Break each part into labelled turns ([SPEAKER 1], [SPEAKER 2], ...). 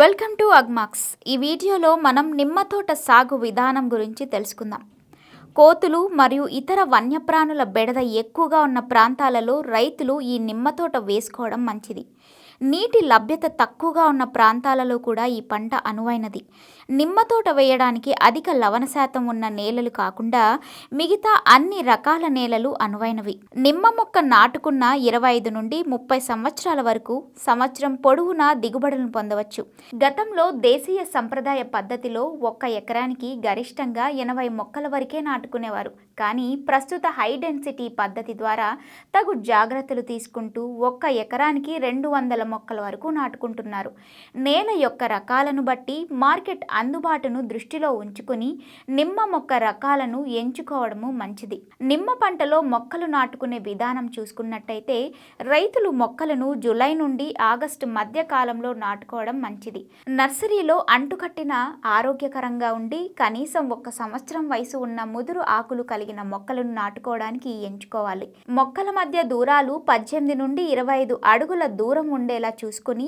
[SPEAKER 1] Welcome to Agmax. ఈ వీడియోలో మనం నిమ్మ తోట సాగు విధానం గురించి తెలుసుకుందాం. కోతులు మరియు ఇతర వన్యప్రాణుల బెడద ఎక్కువగా ఉన్న ప్రాంతాలలో రైతులు ఈ నిమ్మ తోట వేసుకోవడం మంచిది. నీటి లభ్యత తక్కువగా ఉన్న ప్రాంతాలలో కూడా ఈ పంట అనువైనది. నిమ్మ తోట వేయడానికి అధిక లవణ శాతం ఉన్న నేలలు కాకుండా మిగతా అన్ని రకాల నేలలు అనువైనవి. నిమ్మ మొక్క నాటుకున్న ఇరవై ఐదు నుండి ముప్పై సంవత్సరాల వరకు సంవత్సరం పొడవునా దిగుబడులను పొందవచ్చు. గతంలో దేశీయ సంప్రదాయ పద్ధతిలో ఒక్క ఎకరానికి గరిష్టంగా ఎనభై మొక్కల వరకే నాటుకునేవారు. కానీ ప్రస్తుత హై డెన్సిటీ పద్ధతి ద్వారా తగు జాగ్రత్తలు తీసుకుంటూ ఒక్క ఎకరానికి రెండు వందల మొక్కల వరకు నాటుకుంటున్నారు. నేల యొక్క రకాలను బట్టి మార్కెట్ అందుబాటును దృష్టిలో ఉంచుకుని నిమ్మ మొక్క రకాలను ఎంచుకోవడము మంచిది. నిమ్మ పంటలో మొక్కలు నాటుకునే విధానం చూసుకున్నట్టయితే రైతులు మొక్కలను జూలై నుండి ఆగస్టు మధ్య కాలంలో నాటుకోవడం మంచిది. నర్సరీలో అంటుకట్టిన ఆరోగ్యకరంగా ఉండి కనీసం ఒక సంవత్సరం వయసు ఉన్న ముదురు ఆకులు కలిగిన మొక్కలను నాటుకోవడానికి ఎంచుకోవాలి. మొక్కల మధ్య దూరాలు పద్దెనిమిది నుండి ఇరవై ఐదు అడుగుల దూరం ఉండే ఉండేలా చూసుకుని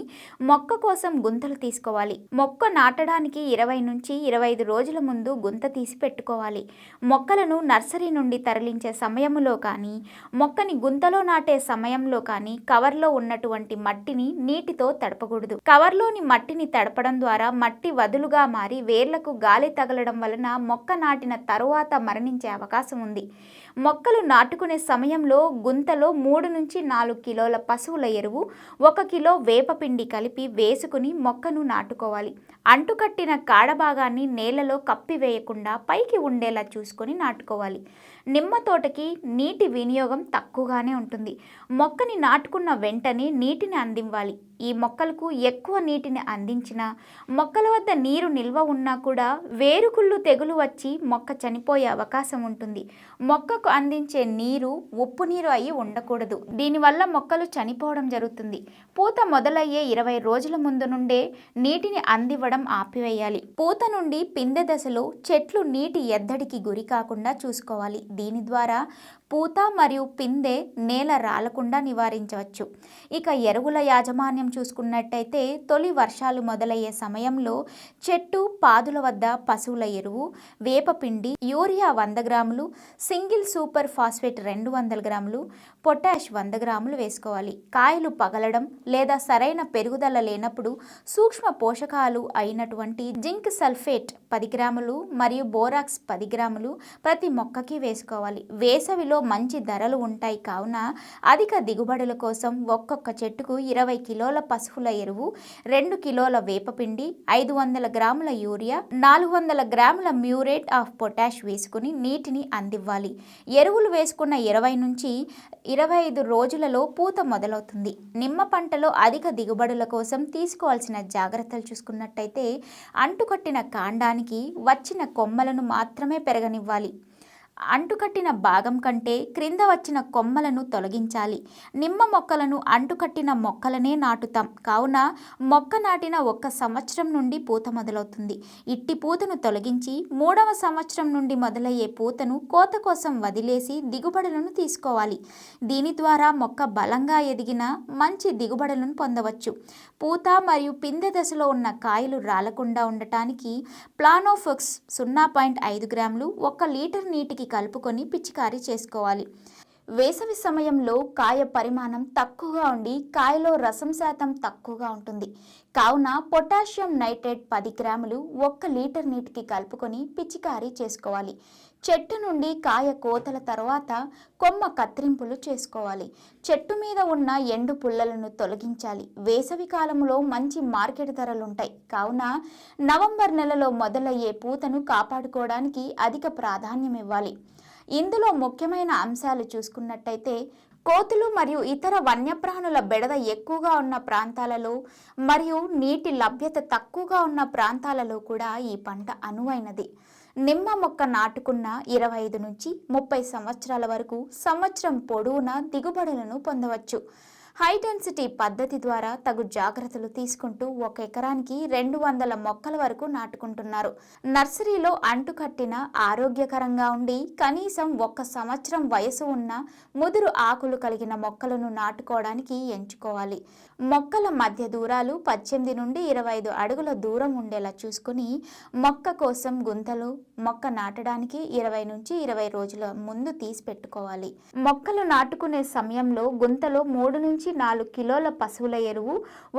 [SPEAKER 1] మొక్క కోసం గుంతలు తీసుకోవాలి. మొక్క నాటడానికి ఇరవై నుంచి ఇరవై ఐదు రోజుల ముందు గుంత తీసి పెట్టుకోవాలి. మొక్కలను నర్సరీ నుండి తరలించే సమయంలో కానీ మొక్కని గుంతలో నాటే సమయంలో కానీ కవర్లో ఉన్నటువంటి మట్టిని నీటితో తడపకూడదు. కవర్లోని మట్టిని తడపడం ద్వారా మట్టి వదులుగా మారి వేర్లకు గాలి తగలడం వలన మొక్క నాటిన తరువాత మరణించే అవకాశం ఉంది. మొక్కలు నాటుకునే సమయంలో గుంతలో మూడు నుంచి నాలుగు కిలోల పశువుల ఎరువు ఒక కిలో వేపపిండి కలిపి వేసుకుని మొక్కను నాటుకోవాలి. అంటుకట్టిన కాడ భాగాన్ని నేలలో కప్పివేయకుండా పైకి ఉండేలా చూసుకొని నాటుకోవాలి. నిమ్మ తోటకి నీటి వినియోగం తక్కువగానే ఉంటుంది. మొక్కని నాటుకున్న వెంటనే నీటిని అందివ్వాలి. ఈ మొక్కలకు ఎక్కువ నీటిని అందించిన మొక్కల వద్ద నీరు నిల్వ ఉన్నా కూడా వేరుకుళ్ళు తెగులు వచ్చి మొక్క చనిపోయే అవకాశం ఉంటుంది. మొక్కకు అందించే నీరు ఉప్పు నీరు అయి ఉండకూడదు. దీనివల్ల మొక్కలు చనిపోవడం జరుగుతుంది. పూత మొదలయ్యే ఇరవై రోజుల ముందు నుండే నీటిని అందివ్వడం ఆపివేయాలి. పూత నుండి పిందె దశలో చెట్లు నీటి ఎద్దడికి గురి కాకుండా చూసుకోవాలి. దీని ద్వారా పూత మరియు పిందె నేల రాలకుండా నివారించవచ్చు. ఇక ఎరువుల యాజమాన్యం చూసుకున్నట్టయితే తొలి వర్షాలు మొదలయ్యే సమయంలో చెట్టు పాదుల వద్ద పశువుల ఎరువు వేపపిండి యూరియా వంద గ్రాములు సింగిల్ సూపర్ ఫాస్ఫేట్ రెండు వందల గ్రాములు పొటాష్ వంద గ్రాములు వేసుకోవాలి. కాయలు పగలడం లేదా సరైన పెరుగుదల లేనప్పుడు సూక్ష్మ పోషకాలు అయినటువంటి జింక్ సల్ఫేట్ పది గ్రాములు మరియు బోరాక్స్ పది గ్రాములు ప్రతి మొక్కకి వేసుకోవాలి. వేసవిలో మంచి ధరలు ఉంటాయి కావున అధిక దిగుబడుల కోసం ఒక్కొక్క చెట్టుకు ఇరవై కిలోల పశువుల ఎరువు రెండు కిలోల వేపపిండి ఐదు వందల గ్రాముల యూరియా నాలుగు వందల గ్రాముల మ్యూరేట్ ఆఫ్ పొటాష్ వేసుకుని నీటిని అందివ్వాలి. ఎరువులు వేసుకున్న ఇరవై నుంచి ఇరవై ఐదు రోజులలో పూత మొదలవుతుంది. నిమ్మ పంటలో అధిక దిగుబడుల కోసం తీసుకోవాల్సిన జాగ్రత్తలు చూసుకున్నట్టయితే అంటుకట్టిన కాండానికి వచ్చిన కొమ్మలను మాత్రమే పెరగనివ్వాలి. అంటుకట్టిన భాగం కంటే క్రింద వచ్చిన కొమ్మలను తొలగించాలి. నిమ్మ మొక్కలను అంటుకట్టిన మొక్కలనే నాటుతాం. కావున మొక్క నాటిన ఒక్క సంవత్సరం నుండి పూత మొదలవుతుంది. ఇట్టి పూతను తొలగించి మూడవ సంవత్సరం నుండి మొదలయ్యే పూతను కోత కోసం వదిలేసి దిగుబడులను తీసుకోవాలి. దీని ద్వారా మొక్క బలంగా ఎదిగిన మంచి దిగుబడులను పొందవచ్చు. పూత మరియు పిందె దశలో ఉన్న కాయలు రాలకుండా ఉండటానికి ప్లానోఫోక్స్ సున్నా పాయింట్ ఐదు గ్రాములు ఒక లీటర్ నీటికి కలుపుకొని పిచికారీ చేసుకోవాలి. వేసవి సమయంలో కాయ పరిమాణం తక్కువగా ఉండి కాయలో రసం శాతం తక్కువగా ఉంటుంది. కావున పొటాషియం నైట్రేట్ పది గ్రాములు ఒక్క లీటర్ నీటికి కలుపుకొని పిచికారీ చేసుకోవాలి. చెట్టు నుండి కాయ కోతల తర్వాత కొమ్మ కత్తిరింపులు చేసుకోవాలి. చెట్టు మీద ఉన్న ఎండు పుల్లలను తొలగించాలి. వేసవి కాలంలో మంచి మార్కెట్ ధరలుంటాయి. కావున నవంబర్ నెలలో మొదలయ్యే పూతను కాపాడుకోవడానికి అధిక ప్రాధాన్యం ఇవ్వాలి. ఇందులో ముఖ్యమైన అంశాలు చూసుకున్నట్టయితే కోతులు మరియు ఇతర వన్యప్రాణుల బెడద ఎక్కువగా ఉన్న ప్రాంతాలలో మరియు నీటి లభ్యత తక్కువగా ఉన్న ప్రాంతాలలో కూడా ఈ పంట అనువైనది. నిమ్మ మొక్క నాటుకున్న ఇరవై ఐదు నుంచి ముప్పై సంవత్సరాల వరకు సంవత్సరం పొడవునా దిగుబడులను పొందవచ్చు. హై డెన్సిటీ పద్ధతి ద్వారా తగు జాగ్రత్తలు తీసుకుంటూ ఒక ఎకరానికి రెండు వందల మొక్కల వరకు నాటుకుంటున్నారు. నర్సరీలో అంటుకట్టిన ఆరోగ్యకరంగా ఉండి కనీసం ఒక్క సంవత్సరం వయసు ఉన్న ముదురు ఆకులు కలిగిన మొక్కలను నాటుకోవడానికి ఎంచుకోవాలి. మొక్కల మధ్య దూరాలు పద్దెనిమిది నుండి ఇరవై ఐదు అడుగుల దూరం ఉండేలా చూసుకుని మొక్క కోసం గుంతలు మొక్క నాటడానికి ఇరవై నుంచి ఇరవై రోజుల ముందు తీసి పెట్టుకోవాలి. మొక్కలు నాటుకునే సమయంలో గుంతలో మూడు నుంచి నాలుగు కిలోల పశువుల ఎరువు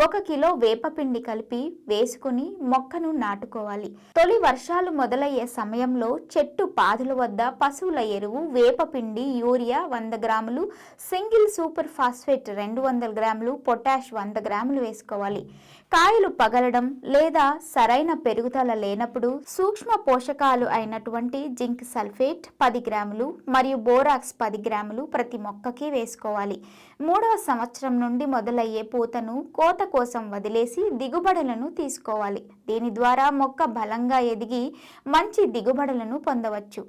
[SPEAKER 1] ఒక కిలో వేపపిండి కలిపి వేసుకుని మొక్కను నాటుకోవాలి. తొలి వర్షాలు మొదలయ్యే సమయంలో చెట్టు పాదుల వద్ద పశువుల ఎరువు వేపపిండి యూరియా వంద గ్రాములు సింగిల్ సూపర్ ఫాస్ఫేట్ రెండు వందల గ్రాములు పొటాష్ వంద గ్రాములు వేసుకోవాలి. కాయలు పగలడం లేదా సరైన పెరుగుదల లేనప్పుడు సూక్ష్మ పోషకాలు అయినటువంటి జింక్ సల్ఫేట్ పది గ్రాములు మరియు బోరాక్స్ పది గ్రాములు ప్రతి మొక్కకి వేసుకోవాలి. మూడవ సంవత్సరం సంవత్సరం నుండి మొదలయ్యే పూతను కోత కోసం వదిలేసి దిగుబడులను తీసుకోవాలి. దీని ద్వారా మొక్క బలంగా ఎదిగి మంచి దిగుబడులను పొందవచ్చు.